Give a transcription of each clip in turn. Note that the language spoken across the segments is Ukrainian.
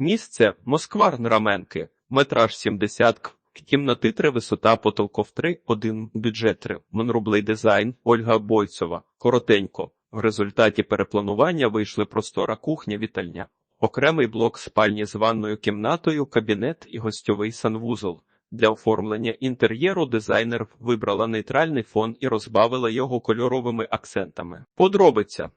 Місце Москва Раменки, метраж 70 к. Кімнати 3, висота потолков 3, 1, бюджет 3, монрублей дизайн, Ольга Бойцова, коротенько. В результаті перепланування вийшли простора кухня, вітальня, окремий блок спальні з ванною кімнатою, кабінет і гостьовий санвузол. Для оформлення інтер'єру дизайнер вибрала нейтральний фон і розбавила його кольоровими акцентами. Подробиця.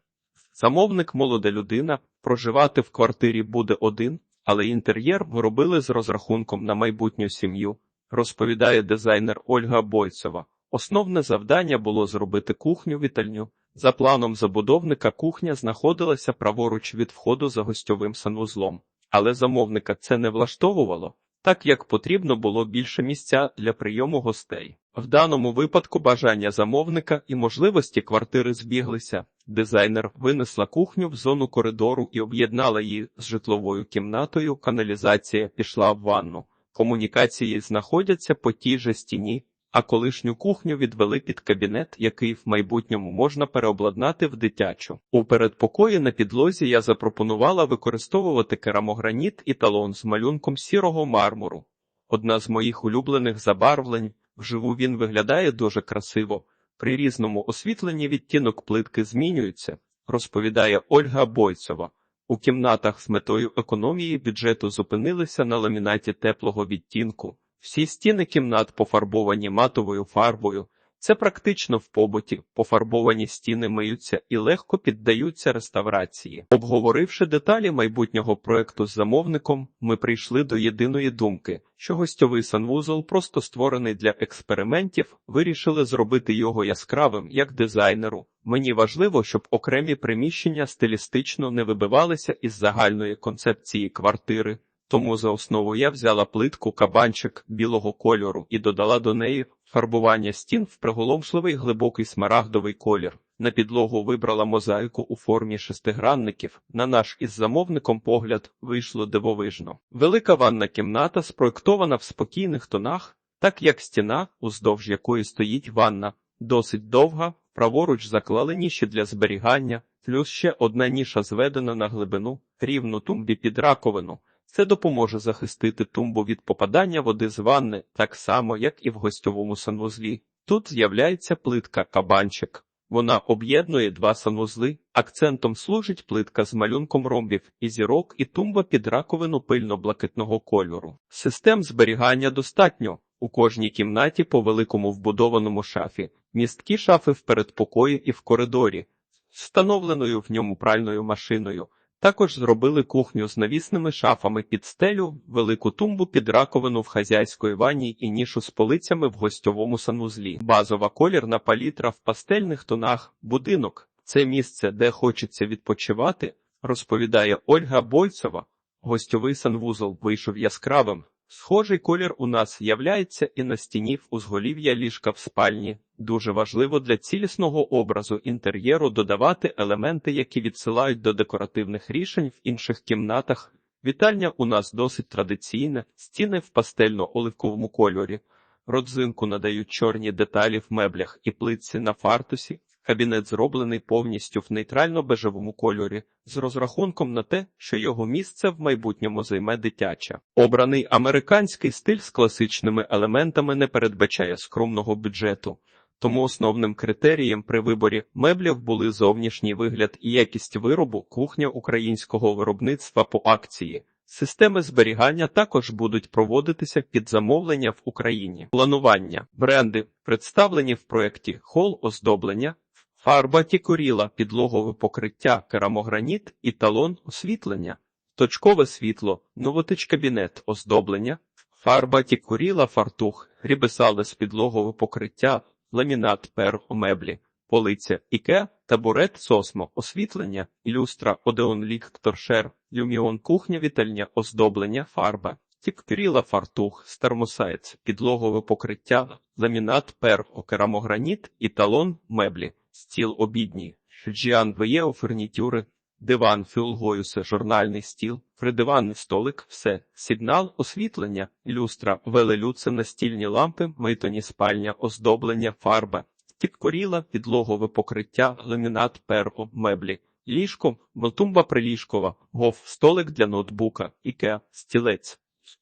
Замовник молода людина, проживати в квартирі буде один, але інтер'єр робили з розрахунком на майбутню сім'ю, розповідає дизайнер Ольга Бойцова. Основне завдання було зробити кухню-вітальню. За планом забудовника кухня знаходилася праворуч від входу за гостьовим санвузлом, але замовника це не влаштовувало, так як потрібно було більше місця для прийому гостей. В даному випадку бажання замовника і можливості квартири збіглися. Дизайнер винесла кухню в зону коридору і об'єднала її з житловою кімнатою. Каналізація пішла в ванну. Комунікації знаходяться по тій же стіні, а колишню кухню відвели під кабінет, який в майбутньому можна переобладнати в дитячу. У передпокої на підлозі я запропонувала використовувати керамограніт і талон з малюнком сірого мармуру. Одна з моїх улюблених забарвлень. Вживу він виглядає дуже красиво. При різному освітленні відтінок плитки змінюється, розповідає Ольга Бойцева. У кімнатах з метою економії бюджету зупинилися на ламінаті теплого відтінку. Всі стіни кімнат пофарбовані матовою фарбою. Це практично в побуті. Пофарбовані стіни миються і легко піддаються реставрації. Обговоривши деталі майбутнього проекту з замовником, ми прийшли до єдиної думки, що гостьовий санвузол просто створений для експериментів, вирішили зробити його яскравим як дизайнеру. Мені важливо, щоб окремі приміщення стилістично не вибивалися із загальної концепції квартири. Тому за основу я взяла плитку кабанчик білого кольору і додала до неї фарбування стін в приголомшливий глибокий смарагдовий колір. На підлогу вибрала мозаїку у формі шестигранників. На наш із замовником погляд вийшло дивовижно. Велика ванна кімната спроєктована в спокійних тонах, так як стіна, уздовж якої стоїть ванна, досить довга, праворуч заклали ніші для зберігання, плюс ще одна ніша зведена на глибину, рівну тумбі під раковину. Це допоможе захистити тумбу від попадання води з ванни, так само, як і в гостьовому санвузлі. Тут з'являється плитка кабанчик. Вона об'єднує два санвузли, акцентом служить плитка з малюнком ромбів і зірок і тумба під раковину пильно-блакитного кольору. Систем зберігання достатньо. У кожній кімнаті по великому вбудованому шафі, місткі шафи в передпокої і в коридорі, встановленою в ньому пральною машиною. Також зробили кухню з навісними шафами під стелю, велику тумбу під раковину в хазяйської ванні і нішу з полицями в гостьовому санузлі. Базова колірна палітра в пастельних тонах, будинок це місце, де хочеться відпочивати, розповідає Ольга Бойцова. Гостьовий санвузол вийшов яскравим. Схожий колір у нас являється і на стіні в узголів'я ліжка в спальні. Дуже важливо для цілісного образу інтер'єру додавати елементи, які відсилають до декоративних рішень в інших кімнатах. Вітальня у нас досить традиційна, стіни в пастельно-оливковому кольорі, родзинку надають чорні деталі в меблях і плитці на фартусі. Кабінет зроблений повністю в нейтрально-бежевому кольорі, з розрахунком на те, що його місце в майбутньому займе дитяча. Обраний американський стиль з класичними елементами не передбачає скромного бюджету. Тому основним критерієм при виборі меблів були зовнішній вигляд і якість виробу, кухня українського виробництва по акції. Системи зберігання також будуть проводитися під замовлення в Україні. Планування бренди представлені в проєкті хол оздоблення, фарба тікуріла, підлогове покриття, керамограніт і талон освітлення, точкове світло, новотич кабінет оздоблення, фарба тікуріла, фартух, рібесалес підлогове покриття ламінат пер меблі, полиця іке, табурет сосмо, освітлення, люстра, одеон лік, торшер, люміон кухня, вітальня, оздоблення, фарба, тікпіріла фартух, стермосайц, підлогове покриття, ламінат пер, окерамограніт і талон меблі, стіл обідній, джіан веєо фурнітюри, Диван фіолгоюсе, журнальний стіл, придиванний столик, все, сигнал, освітлення, люстра, велелюце, настільні лампи, митоні спальня, оздоблення, фарба, тіпкоріла, підлогове покриття, ламінат, перо, меблі, ліжко, мотумба приліжкова, гоф, столик для ноутбука, ікеа, стілець.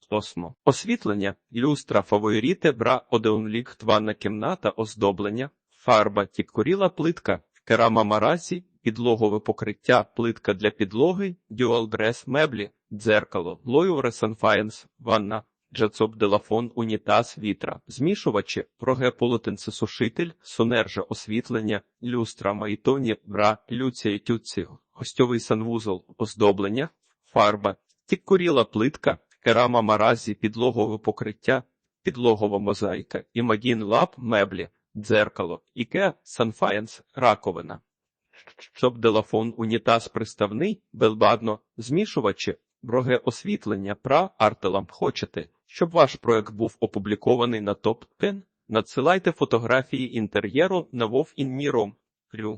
Осмо. Освітлення, люстра, фаворіти, бра, одеонлік, ванна кімната, оздоблення, фарба, тіккуріла плитка, керама маразі, підлогове покриття, плитка для підлоги, дюалдрес, меблі, дзеркало, лоюресан фаєнс, ванна, джацоп делафон, унітаз, вітра, змішувачі, проге полотенцесушитель, сонержа освітлення, люстра, майтоні, бра, люція, тюці, гостьовий санвузол, оздоблення, фарба, тіккуріла плитка, керама маразі, підлогове покриття, підлогова мозаїка, імагін лап, меблі, дзеркало, іке, санфаєнс, раковина. Щоб делафон, унітаз приставний, белбадно, змішувачі, броге освітлення, пра, артеламп хочете, щоб ваш проект був опублікований на топ 10 надсилайте фотографії інтер'єру на Вов. Крю.